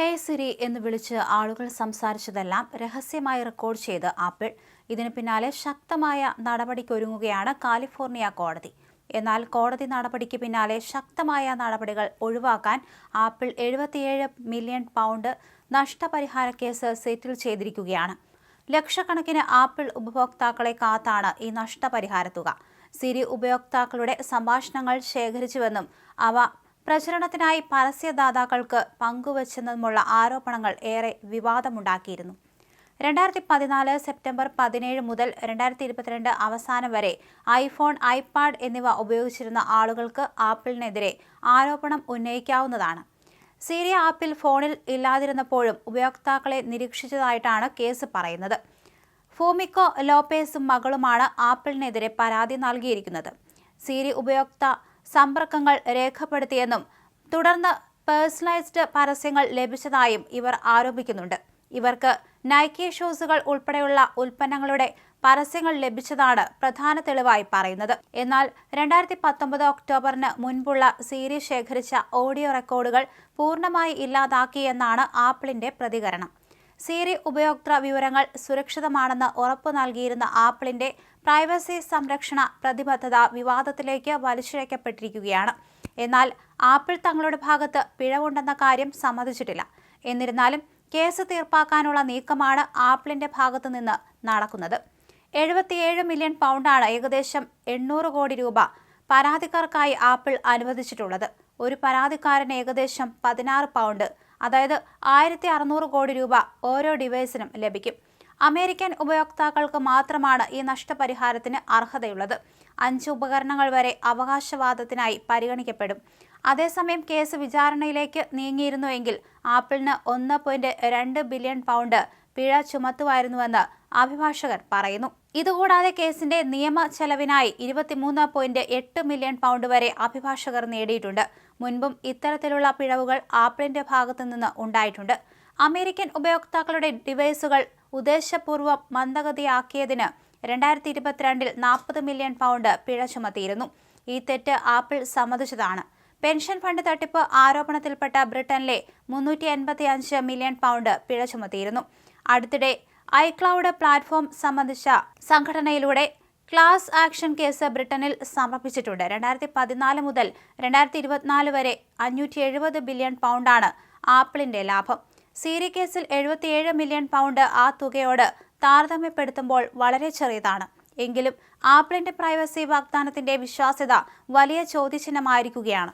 ഹേ Siri എന്ന് വിളിച്ച് ആളുകൾ സംസാരിച്ചതെല്ലാം രഹസ്യമായി റെക്കോർഡ് ചെയ്ത് ആപ്പിൾ. ഇതിന് പിന്നാലെ ശക്തമായ നടപടിക്കൊരുങ്ങുകയാണ് കാലിഫോർണിയ കോടതി. എന്നാൽ കോടതി നടപടിക്ക് പിന്നാലെ ശക്തമായ നടപടികൾ ഒഴിവാക്കാൻ ആപ്പിൾ എഴുപത്തിയേഴ് മില്യൺ പൗണ്ട് നഷ്ടപരിഹാര കേസ് സെറ്റിൽ ചെയ്തിരിക്കുകയാണ്. ലക്ഷക്കണക്കിന് ആപ്പിൾ ഉപഭോക്താക്കളെ കാത്താണ് ഈ നഷ്ടപരിഹാര തുക. സിരി ഉപയോക്താക്കളുടെ സംഭാഷണങ്ങൾ ശേഖരിച്ചുവെന്നും അവ പ്രചരണത്തിനായി പരസ്യദാതാക്കൾക്ക് പങ്കുവച്ചെന്നുമുള്ള ആരോപണങ്ങൾ ഏറെ വിവാദമുണ്ടാക്കിയിരുന്നു. രണ്ടായിരത്തി പതിനാല് സെപ്റ്റംബർ പതിനേഴ് മുതൽ രണ്ടായിരത്തി ഇരുപത്തിരണ്ട് അവസാനം വരെ ഐഫോൺ ഐപാഡ് എന്നിവ ഉപയോഗിച്ചിരുന്ന ആളുകൾക്ക് ആപ്പിളിനെതിരെ ആരോപണം ഉന്നയിക്കാവുന്നതാണ്. സീരിയ ആപ്പിൽ ഫോണിൽ ഇല്ലാതിരുന്നപ്പോഴും ഉപയോക്താക്കളെ നിരീക്ഷിച്ചതായിട്ടാണ് കേസ് പറയുന്നത്. ഫോമിക്കോ ലോപ്പേസും മകളുമാണ് ആപ്പിളിനെതിരെ പരാതി നൽകിയിരിക്കുന്നത്. സീരി ഉപയോക്ത സമ്പർക്കങ്ങൾ രേഖപ്പെടുത്തിയെന്നും തുടർന്ന് പേഴ്സണലൈസ്ഡ് പരസ്യങ്ങൾ ലഭിച്ചതായും ഇവർ ആരോപിക്കുന്നുണ്ട്. ഇവർക്ക് നൈക്കി ഷൂസുകൾ ഉൾപ്പെടെയുള്ള ഉൽപ്പന്നങ്ങളുടെ പരസ്യങ്ങൾ ലഭിച്ചതാണ് പ്രധാന തെളിവായി പറയുന്നത്. എന്നാൽ രണ്ടായിരത്തി പത്തൊമ്പത് ഒക്ടോബറിന് മുൻപുള്ള സീരീസ് ശേഖരിച്ച ഓഡിയോ റെക്കോർഡുകൾ പൂർണമായി ഇല്ലാതാക്കിയെന്നാണ് ആപ്പിളിന്റെ പ്രതികരണം. സീരി ഉപയോക്തൃ വിവരങ്ങൾ സുരക്ഷിതമാണെന്ന് ഉറപ്പു നൽകിയിരുന്ന ആപ്പിളിന്റെ പ്രൈവസി സംരക്ഷണ പ്രതിബദ്ധത വിവാദത്തിലേക്ക് വലിച്ചിഴക്കപ്പെട്ടിരിക്കുകയാണ്. എന്നാൽ ആപ്പിൾ തങ്ങളുടെ ഭാഗത്ത് പിഴവുണ്ടെന്ന കാര്യം സമ്മതിച്ചിട്ടില്ല. എന്നിരുന്നാലും കേസ് തീർപ്പാക്കാനുള്ള നീക്കമാണ് ആപ്പിളിന്റെ ഭാഗത്തു നിന്ന് നടക്കുന്നത്. എഴുപത്തിയേഴ് മില്യൺ പൗണ്ടാണ് ഏകദേശം എണ്ണൂറ് കോടി രൂപ പരാതിക്കാർക്കായി ആപ്പിൾ അനുവദിച്ചിട്ടുള്ളത്. ഒരു പരാതിക്കാരന് ഏകദേശം പതിനാറ് പൗണ്ട് അതായത് ആയിരത്തി അറുന്നൂറ് കോടി രൂപ ഓരോ ഡിവൈസിനും ലഭിക്കും. അമേരിക്കൻ ഉപയോക്താക്കൾക്ക് മാത്രമാണ് ഈ നഷ്ടപരിഹാരത്തിന് അർഹതയുള്ളത്. അഞ്ച് ഉപകരണങ്ങൾ വരെ അവകാശവാദത്തിനായി പരിഗണിക്കപ്പെടും. അതേസമയം കേസ് വിചാരണയിലേക്ക് നീങ്ങിയിരുന്നുവെങ്കിൽ ആപ്പിളിന് ഒന്ന് പോയിന്റ് രണ്ട് ബില്യൺ പൗണ്ട് പിഴ ചുമത്തുമായിരുന്നുവെന്ന് അഭിഭാഷകർ പറയുന്നു. ഇതുകൂടാതെ കേസിന്റെ നിയമ ചെലവിനായി ഇരുപത്തിമൂന്ന് പോയിന്റ് എട്ട് മില്യൺ പൗണ്ട് വരെ അഭിഭാഷകർ നേടിയിട്ടുണ്ട്. മുൻപും ഇത്തരത്തിലുള്ള പിഴവുകൾ ആപ്പിളിന്റെ ഭാഗത്തു നിന്ന് ഉണ്ടായിട്ടുണ്ട്. അമേരിക്കൻ ഉപയോക്താക്കളുടെ ഡിവൈസുകൾ ഉദ്ദേശപൂർവം മന്ദഗതിയാക്കിയതിന് രണ്ടായിരത്തി ഇരുപത്തിരണ്ടിൽ നാൽപ്പത് മില്യൺ പൗണ്ട് പിഴ ചുമത്തിയിരുന്നു. ഈ തെറ്റ് ആപ്പിൾ സമ്മതിച്ചതാണ്. പെൻഷൻ ഫണ്ട് തട്ടിപ്പ് ആരോപണത്തിൽപ്പെട്ട ബ്രിട്ടനിലെ മുന്നൂറ്റി എൺപത്തി അഞ്ച് മില്യൺ പൗണ്ട് പിഴ ചുമത്തിയിരുന്നു. അടുത്തിടെ ഐക്ലൗഡ് പ്ലാറ്റ്ഫോം സംബന്ധിച്ച സംഘടനയിലൂടെ ക്ലാസ് ആക്ഷൻ കേസ് ബ്രിട്ടനിൽ സമർപ്പിച്ചിട്ടുണ്ട്. രണ്ടായിരത്തി പതിനാല് മുതൽ രണ്ടായിരത്തി ഇരുപത്തിനാല് വരെ അഞ്ഞൂറ്റി എഴുപത് ബില്യൺ പൗണ്ടാണ് ആപ്പിളിന്റെ ലാഭം. സീരി കേസിൽ എഴുപത്തിയേഴ് മില്യൺ പൗണ്ട് ആ തുകയോട് താരതമ്യപ്പെടുത്തുമ്പോൾ വളരെ ചെറിയതാണ്. എങ്കിലും ആപ്പിളിന്റെ പ്രൈവസി വാഗ്ദാനത്തിന്റെ വിശ്വാസ്യത വലിയ ചോദ്യചിഹ്നമായിരിക്കുകയാണ്.